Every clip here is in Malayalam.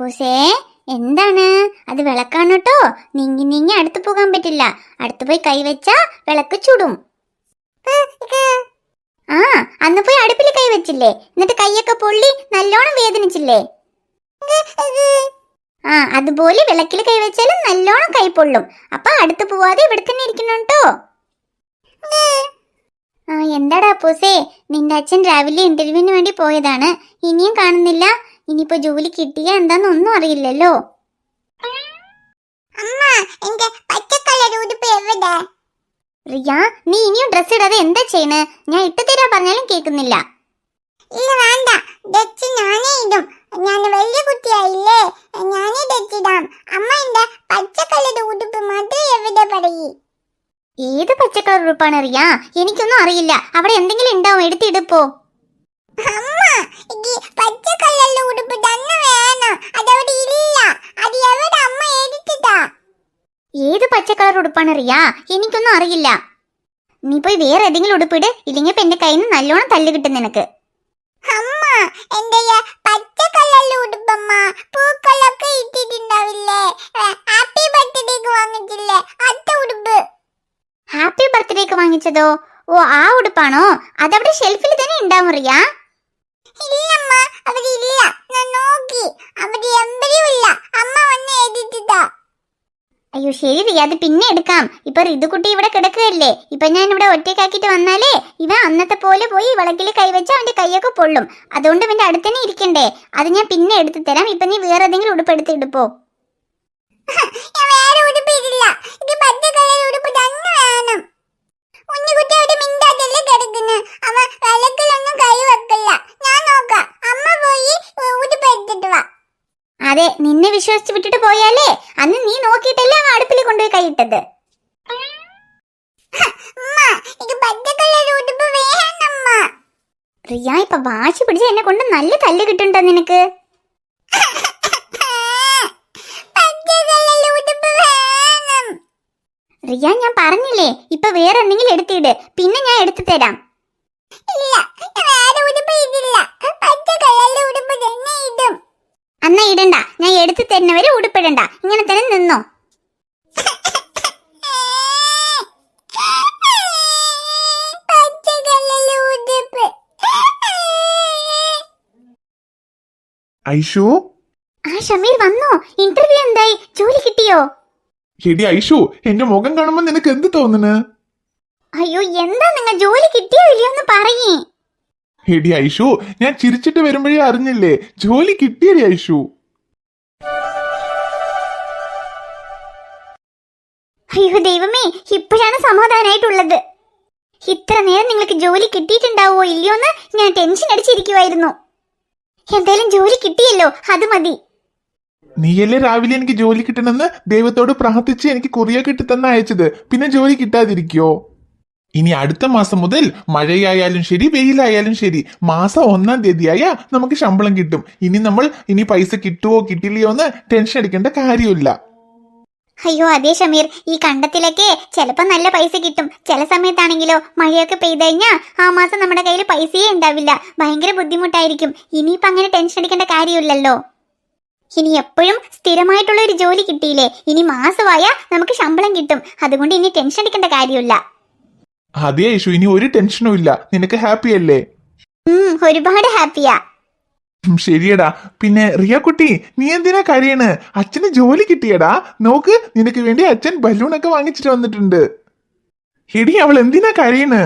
അപ്പൂസേ എന്താണ്? അത് വിളക്കാണ് കേട്ടോ. നീങ്ങി നീങ്ങി അടുത്ത് പോകാൻ പറ്റില്ല. അടുത്ത് പോയി കൈവച്ചാ വിളക്ക് ചുടും. ആ അന്ന് പോയി അടുപ്പിൽ കൈവച്ചില്ലേ എന്നിട്ട് കൈയൊക്കെ പൊള്ളി നല്ലോണം വേദനിച്ചില്ലേ? ആ അതുപോലെ വിളക്കിൽ കൈവച്ചാലും നല്ലോണം കൈ പൊള്ളും. അപ്പൊ അടുത്ത് പോവാതെ ഇവിടെ തന്നെ ഇരിക്കണം കേട്ടോ. എന്താടാ പൂസേ നിന്റെ അച്ഛൻ രാവിലെ ഇന്റർവ്യൂവിന് വേണ്ടി പോയതാണ്. ഇനിയും കാണുന്നില്ല. ഇനിയിപ്പോ ജോലി കിട്ടിയ എന്താന്നൊന്നും അറിയില്ലല്ലോ. അമ്മ എന്റെ ഉടുപ്പ് എവിടെ? റിയ നീ ഇനിയും ഡ്രസ് ഇടാതെ എന്താ ചെയ്യണേ? ഞാൻ ഇട്ട് തരാ പറഞ്ഞാലും കേൾക്കുന്നില്ല. ഇല്ല വേണ്ട. ഡച്ച് ഞാനേ ഇടും. ഞാൻ വലിയ കുട്ടിയായില്ലേ ഞാനേ ഡച്ചിടാം അമ്മ എന്റെ പച്ചക്കളർ ഉടുപ്പ് മാത്രം എവിടെ പറയൂ? ഏത് പച്ചക്കളർ ഉടുപ്പാണ് റിയ? എനിക്കൊന്നും അറിയില്ല. അവിടെ എന്തെങ്കിലും ഉണ്ടാവും എടുത്തിടുപ്പോ അമ്മ എനിക്ക് പച്ചക്കളറിലെ ഉടുപ്പ് തന്നെ വേണം അതവിടെ ഇല്ല അത് എവിടെ അമ്മ എടുത്തിട്ടാ ഏത് ഉടുപ്പാണ് റിയ എനിക്കൊന്നും അറിയില്ല. നീ പോയി വേറെ ഏതെങ്കിലും ഉടുപ്പിട് ഇല്ലെങ്കിൽ ഇപ്പൊ എന്റെ കയ്യിൽ നിന്ന് നല്ലോണം തല്ല് കിട്ടും നിനക്ക്. അമ്മ എന്റെ പച്ചക്കളറിലെ ഉടുപ്പമ്മ പൂക്കളൊക്കെ ഇട്ടിട്ടുണ്ടാവില്ലേ? ഹാപ്പി ബർത്ത്ഡേക്ക് വാങ്ങിച്ചില്ലേ? അത്ത ഉടുപ്പ്. ഹാപ്പി ബർത്ത്ഡേക്ക് വാങ്ങിച്ചതോ? ഓ ആ ഉടുപ്പാണോ? അതവിടെ ഷെൽഫിൽ തന്നെ ഉണ്ടാവും റിയ ഇല്ലമ്മ അവിടെ ഇല്ല. ഞാൻ നോക്കി. അവിടെ എമ്പരിയും ഇല്ല അമ്മ വന്ന് എഴുതിട്ടാ അയ്യോ ശരി റിയ അത് പിന്നെ എടുക്കാം. ഇപ്പൊ ഋതുക്കുട്ടി ഇവിടെ കിടക്കുകയല്ലേ? ഇപ്പൊ ഞാൻ ഇവിടെ ഒറ്റയ്ക്കാക്കിട്ട് വന്നാലേ ഇവ അന്നത്തെ പോലെ പോയി വിളക്കിൽ കൈവച്ചാൽ അവന്റെ കൈയൊക്കെ പൊള്ളും. അതുകൊണ്ട് ഇവന്റെ അടുത്ത് തന്നെ ഇരിക്കണ്ടേ? അത് ഞാൻ പിന്നെ എടുത്തു തരാം. ഇപ്പൊ നീ വേറെ ഏതെങ്കിലും ഉടുപ്പ് എടുത്ത് ഇടുപ്പോ. ഞാൻ വേറെ ഉടുപ്പ് ഇടില്ല. ഇത് പച്ച ഉടുപ്പ് തന്നെ വേണം. ഉണ്ണിക്കുട്ടി അവിടെ മിണ്ടാതല്ലേ കിടക്കുന്നു. അവ വിളക്കിലൊന്നും കൈ വെക്കില്ല. ഞാൻ നോക്കാം. അമ്മ പോയി ഉടുപ്പ് വാ. അതെ നിന്നെ വിശ്വസിച്ച് വിട്ടിട്ട് പോയാലേ അന്ന് നീ നോക്കിയിട്ടല്ലേ ആ അടുപ്പിൽ കൊണ്ടുപോയി കൈയിട്ടത് റിയ ഇപ്പൊ വാശി പിടിച്ച എന്നെ കൊണ്ട് നല്ല തല്ല് കിട്ടുണ്ടോ നിനക്ക്? റിയ ഞാൻ പറഞ്ഞില്ലേ ഇപ്പൊ വേറെ എന്തെങ്കിലും എടുത്തിട് പിന്നെ ഞാൻ എടുത്തു തരാം. അന്നാ ഇടണ്ട ഞാൻ എടുത്തു തരുന്നവരെ ഉടുപ്പിടണ്ട ഇങ്ങനെ തന്നെ നിന്നോ പച്ച കളർ ഉടുപ്പ് ഐഷു? ആ ഷമീർ വന്നോ. ഇന്റർവ്യൂ എന്തായി? ജോലി കിട്ടിയോ? എടി ഐഷു എന്റെ മുഖം കാണുമ്പോ നിനക്ക് എന്ത് തോന്നുന്നു അയ്യോ എന്താ നിങ്ങൾ ജോലി കിട്ടിയോ ഇല്ലയോ എന്ന് പറയേ. എടി ഐഷു ഞാൻ ചിരിച്ചിട്ട് വരുമ്പോഴേ അറിഞ്ഞില്ലേ? ജോലി കിട്ടിയടി ഐഷു. അയ്യോ ദൈവമേ ഇപ്പോഴാണ് സമാധാനായിട്ടുള്ളത്. ഇത്ര നേരം നിങ്ങൾക്ക് ജോലി കിട്ടിയിട്ടുണ്ടാവോ ഇല്ലയോന്ന് ഞാൻ ടെൻഷൻ അടിച്ചിരിക്കുമായിരുന്നു എന്തായാലും ജോലി കിട്ടിയല്ലോ അത് മതി. നീയല്ലേ രാവിലെ എനിക്ക് ജോലി കിട്ടണമെന്ന് ദൈവത്തോട് പ്രാർത്ഥിച്ച് എനിക്ക് കൊറിയ കിട്ടി തന്നെ അയച്ചത്? പിന്നെ ജോലി കിട്ടാതിരിക്കോ? ഇനി അടുത്ത മാസം മുതൽ മഴയായാലും ശരി വെയിലായാലും ശരി മാസം ഒന്നാം തീയതിയായ നമുക്ക് ശമ്പളം കിട്ടും. ഇനി നമ്മൾ ഇനി പൈസ കിട്ടുവോ കിട്ടില്ലയോ എന്ന് ടെൻഷൻ അടിക്കേണ്ട കാര്യമില്ല. അയ്യോ അതേ ഷമീർ ഈ കണ്ടത്തിലൊക്കെ ചിലപ്പോ നല്ല പൈസ കിട്ടും. ചില സമയത്താണെങ്കിലോ മഴയൊക്കെ പെയ്തു കഴിഞ്ഞാ ആ മാസം നമ്മുടെ കയ്യിൽ പൈസയേ ഉണ്ടാവില്ല. ഭയങ്കര ബുദ്ധിമുട്ടായിരിക്കും. ഇനിയിപ്പോ അങ്ങനെ ടെൻഷൻ അടിക്കേണ്ട കാര്യമില്ലല്ലോ. ഇനി എപ്പോഴും സ്ഥിരമായിട്ടുള്ള ഒരു ജോലി കിട്ടിയില്ലേ? ഇനി മാസമായാ നമുക്ക് ശമ്പളം കിട്ടും. അതുകൊണ്ട് ഇനി ടെൻഷൻ അടിക്കേണ്ട കാര്യമില്ല. അതേ ഇനി ഒരു ടെൻഷനും ഇല്ല. നിനക്ക് ഹാപ്പി അല്ലേ? ഉം ഒരുപാട് ഹാപ്പിയാ. ശരിയടാ. പിന്നെ റിയ കുട്ടി നീ എന്തിനാ കരയണ്? അച്ഛന് ജോലി കിട്ടിയടാ. നോക്ക് നിനക്ക് വേണ്ടി അച്ഛൻ ബലൂണൊക്കെ വാങ്ങിച്ചിട്ട് വന്നിട്ടുണ്ട്. എടി അവൾ എന്തിനാ കരയണ്?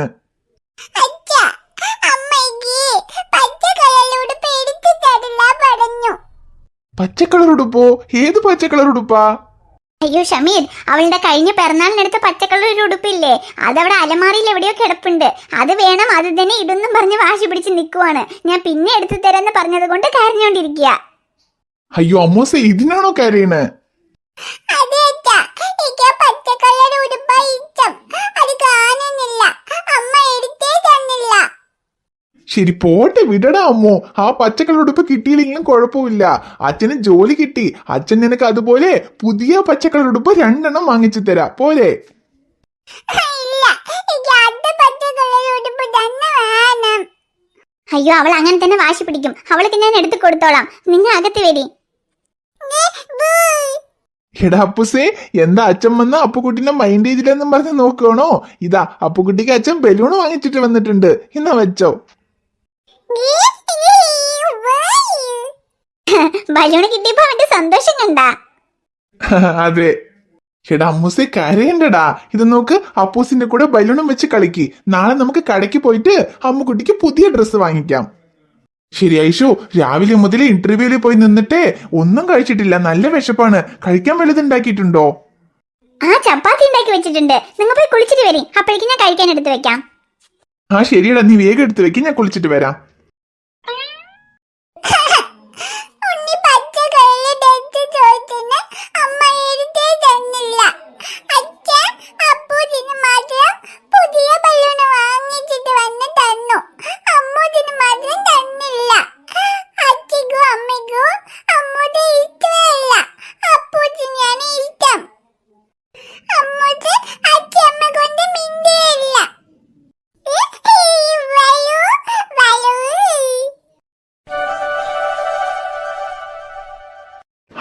പച്ചക്കളർ ഉടുപ്പ്? ഏത് പച്ചക്കളർ കളർ ഉടുപ്പാ? അയ്യോ ഷമീർ അവളുടെ കഴിഞ്ഞ പിറന്നാളിനടുത്ത് പച്ചക്കളർ ഒരു ഉടുപ്പില്ലേ? അതവിടെ അലമാറിയിൽ എവിടെയോ കിടപ്പുണ്ട്. അത് വേണം അത് തന്നെ ഇടുന്നും പറഞ്ഞ് വാശി പിടിച്ച് നിൽക്കുവാണ് ഞാൻ പിന്നെ എടുത്തു തരാന്ന് പറഞ്ഞത് കൊണ്ട് കരഞ്ഞോണ്ടിരിക്കുക അയ്യോ അമ്മൂസ ഇതിനാണോ കരയണേ? അതെ അച്ഛ എനിക്ക് പച്ച കളർ ഉടുപ്പ ഇഷ്ടം അത് കാണുന്നില്ല അമ്മ എടുത്തേ തന്നില്ല ശരി പോട്ടെ വിടടാ അമ്മോ. ആ പച്ച കളർ ഉടുപ്പ് കിട്ടിയില്ലെങ്കിലും കുഴപ്പമില്ല. അച്ഛന് ജോലി കിട്ടി. അച്ഛൻ നിനക്ക് അതുപോലെ പുതിയ പച്ച കളർ ഉടുപ്പ് രണ്ടെണ്ണം വാങ്ങിച്ചു തരാം. പോലെ അയ്യോ അവൾ അങ്ങനെ തന്നെ വാശി പിടിക്കും. അവൾക്ക് ഞാൻ എടുത്തു കൊടുത്തോളാം. നിങ്ങൾ അകത്ത് വരി. എടാ അപ്പുസേ എന്താ അച്ഛൻ വന്ന അപ്പുകുട്ടിന്റെ മൈൻഡ് ചെയ്തില്ലെന്നും പറഞ്ഞ് നോക്കുകയാണോ ഇതാ അപ്പുക്കുട്ടിക്ക് അച്ഛൻ ബലൂൺ വാങ്ങിച്ചിട്ട് വന്നിട്ടുണ്ട്. എന്നാ വെച്ചോ. ബലൂണ് കിട്ടിയപ്പോ അവന്റെ സന്തോഷം കണ്ടാ. അതെ. എടാ അമ്മൂസെ കരയണ്ടടാ. ഇത് നോക്ക് അപ്പൂസിന്റെ കൂടെ ബലൂണും വെച്ച് കളിക്ക്. നാളെ നമുക്ക് കടയ്ക്ക് പോയിട്ട് അമ്മുക്കുട്ടിക്ക് പുതിയ ഡ്രസ്സ് വാങ്ങിക്കാം. ശരി ഐഷു രാവിലെ മുതൽ ഇന്റർവ്യൂവിൽ പോയി നിന്നിട്ടേ ഒന്നും കഴിച്ചിട്ടില്ല. നല്ല വിശപ്പാണ്. കഴിക്കാൻ വലുതുണ്ടാക്കിയിട്ടുണ്ടോ ആ ചപ്പാത്തി ഉണ്ടാക്കി വെച്ചിട്ടുണ്ട്. നിങ്ങൾ പോയി കുളിച്ചിട്ട് വരി. അപ്പോഴേക്കും ഞാൻ കഴിക്കാൻ എടുത്ത് വെക്കാം. ആ ശരിയടാ. നീ വേഗം എടുത്ത് വെക്ക്. ഞാൻ കുളിച്ചിട്ട് വരാം.